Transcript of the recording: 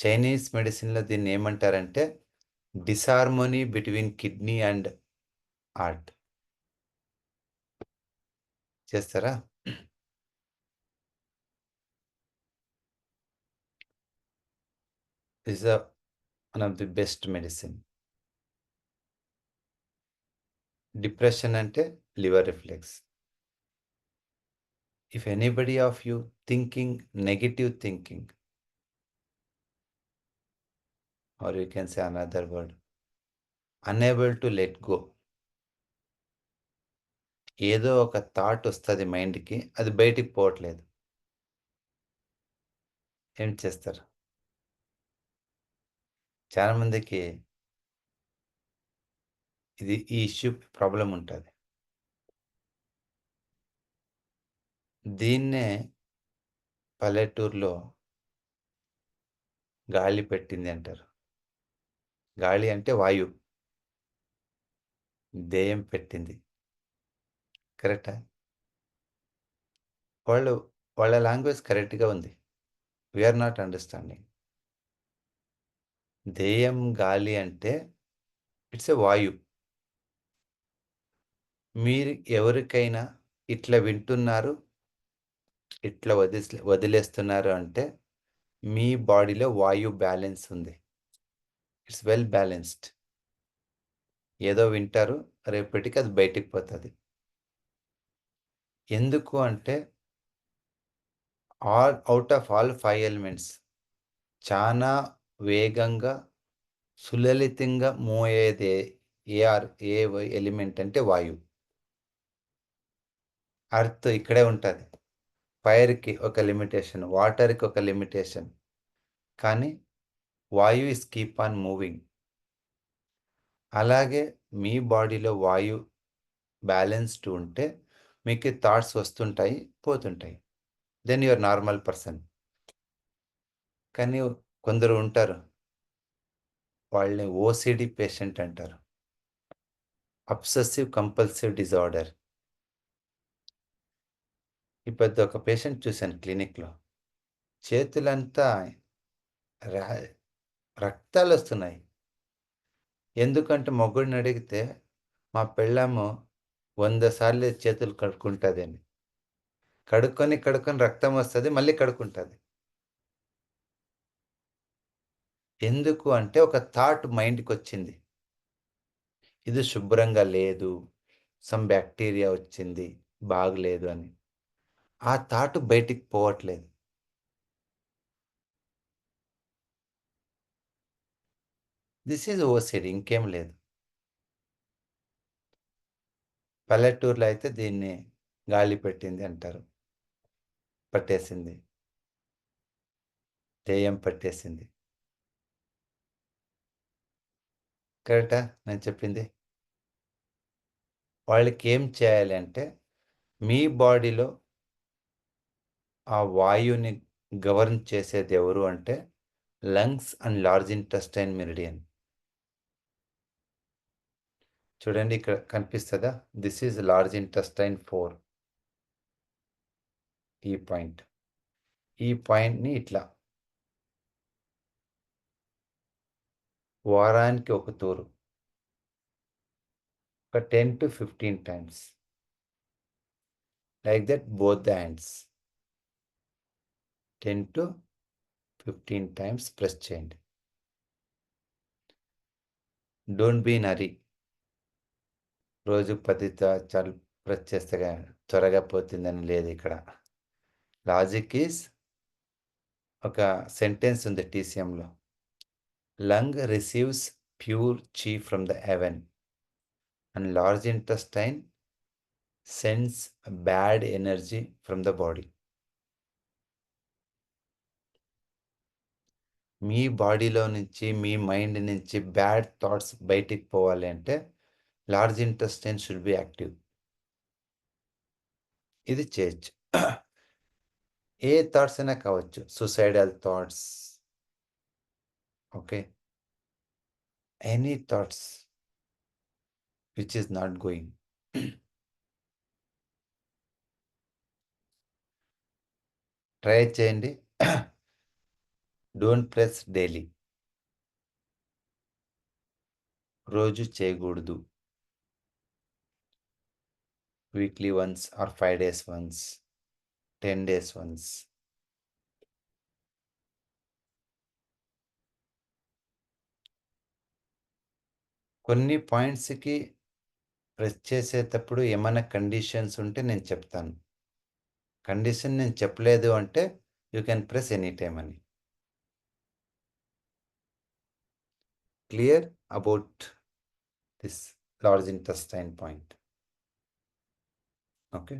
Chinese మెడిసిన్‌లో దీన్ని ఏమంటారంటే disharmony between kidney and heart. చేస్తారా? Is are one of the best medicine. Depression అంటే liver reflex. If anybody of you thinking negative thinking or you can say another word, unable to let go. ఏదో ఒక thought వస్తుంది మైండ్‌కి. అది బయటికి పోవట్లేదు. ఏం చేస్తారు? చాలామందికి ఇది ఈ ఇష్యూ ప్రాబ్లం ఉంటుంది దీన్నే పల్లెటూరులో గాలి పెట్టింది అంటారు. గాలి అంటే వాయు దేయం పెట్టింది. కరెక్టా? వాళ్ళు వాళ్ళ లాంగ్వేజ్ కరెక్ట్‌గా ఉంది. We are not understanding. దేయం గాలి అంటే ఇట్స్ ఎ వాయువు. మీరు ఎవరికైనా ఇట్లా వింటున్నారు, ఇట్లా వదిలే వదిలేస్తున్నారు అంటే మీ బాడీలో వాయువు బ్యాలెన్స్ ఉంది. It's well balanced. ఏదో వింటారు, రేపటికి అది బయటికి పోతుంది ఎందుకు అంటే all out of all five elements చాలా వేగంగా, సులలితంగా మూవ్ అయ్యేది ఏఆర్ ఏ ఎలిమెంట్ అంటే వాయువు. అర్త్ ఇక్కడే ఉంటుంది ఫైర్‌కి ఒక లిమిటేషన్, వాటర్‌కి ఒక లిమిటేషన్. కానీ వాయువు ఈస్ కీప్ ఆన్ మూవింగ్. అలాగే మీ బాడీలో వాయువు బ్యాలెన్స్డ్ ఉంటే మీకు థాట్స్ వస్తుంటాయి, పోతుంటాయి. Then your normal person. కానీ కొందరు ఉంటారు. వాళ్ళని ఓసీడీ పేషెంట్ అంటారు. Obsessive compulsive disorder. ఇప్పుడు ఒక పేషెంట్ చూశాను క్లినిక్‌లో. చేతులంతా రా రక్తాలు వస్తున్నాయి ఎందుకంటే మొగ్గుడిని అడిగితే మా పెళ్ళాము వంద సార్లు చేతులు కడుక్కుంటదని. కడుక్కొని, కడుక్కొని రక్తం వస్తుంది మళ్ళీ కడుక్కుంటుంది ఎందుకు అంటే ఒక థాట్ మైండ్కి వచ్చింది ఇది శుభ్రంగా లేదు. సమ్ బ్యాక్టీరియా వచ్చింది. బాగలేదు అని. ఆ థాట్ బయటికి పోవట్లేదు. దిస్ ఈజ్ ఓసీడీ ఇంకేం లేదు. పల్లెటూరులో అయితే దీన్ని గాలి పెట్టింది అంటారు. పట్టేసింది. దెయ్యం పట్టేసింది. కరెక్టా నేను చెప్పింది? వాళ్ళకి ఏం చేయాలి అంటే మీ బాడీలో ఆ వాయువుని గవర్న్ చేసేది ఎవరు అంటే lungs and large intestine meridian. చూడండి ఇక్కడ కనిపిస్తుందా this is large intestine four ఈ పాయింట్. ఈ పాయింట్‌ని ఇట్లా వారానికి ఒక తూరు. ఒక 10-15 times. Like that both the hands. 10-15 times press చేయండి. Don't be worry hurry. రోజుకి 10 త చాలు ప్రెస్ చేస్తే త్వరగా పోతుందని లేదు ఇక్కడ. లాజిక్ ఈజ్ ఒక సెంటెన్స్ ఉంది టీసీఎంలో. Lung receives pure chi from the heaven. And large intestine sends bad energy from the body. మీ బాడీలో నుంచి, మీ మైండ్ నుంచి బ్యాడ్ థాట్స్ బయటికి పోవాలి అంటే large intestine should be active. ఇది చేయొచ్చు. ఏ థాట్స్ అయినా కావచ్చు. Suicidal thoughts. Okay. Any thoughts which is not going. Try చేయండి. డోంట్ ప్రెస్ డైలీ రోజు చేయకూడదు weekly once or five days once ten days once కొన్ని పాయింట్స్కి ప్రెస్ చేసేటప్పుడు ఏమైనా కండిషన్స్ ఉంటే నేను చెప్తాను. కండిషన్ నేను చెప్పలేదు అంటే you can press any time అని. Clear about this large intestine point. Okay